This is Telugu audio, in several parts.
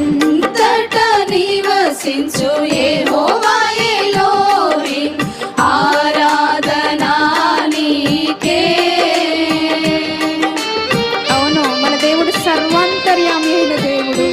అంతట నివసించు ఏవో వాయలోని ఆరాధనా నీకే. అవును మన దేవుడు సర్వాంతర్యామి అయిన దేవుడు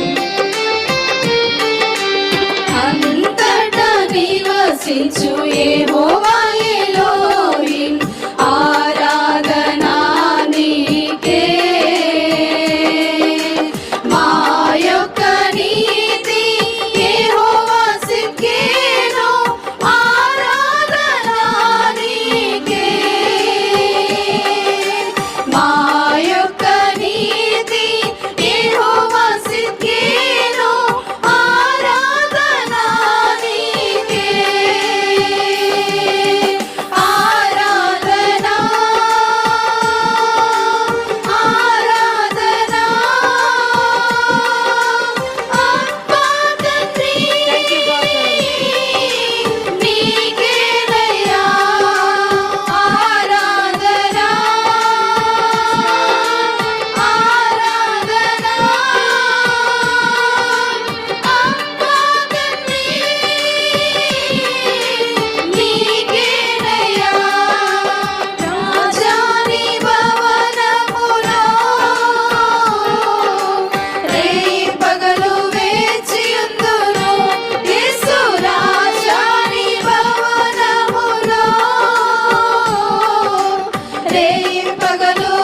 పగలు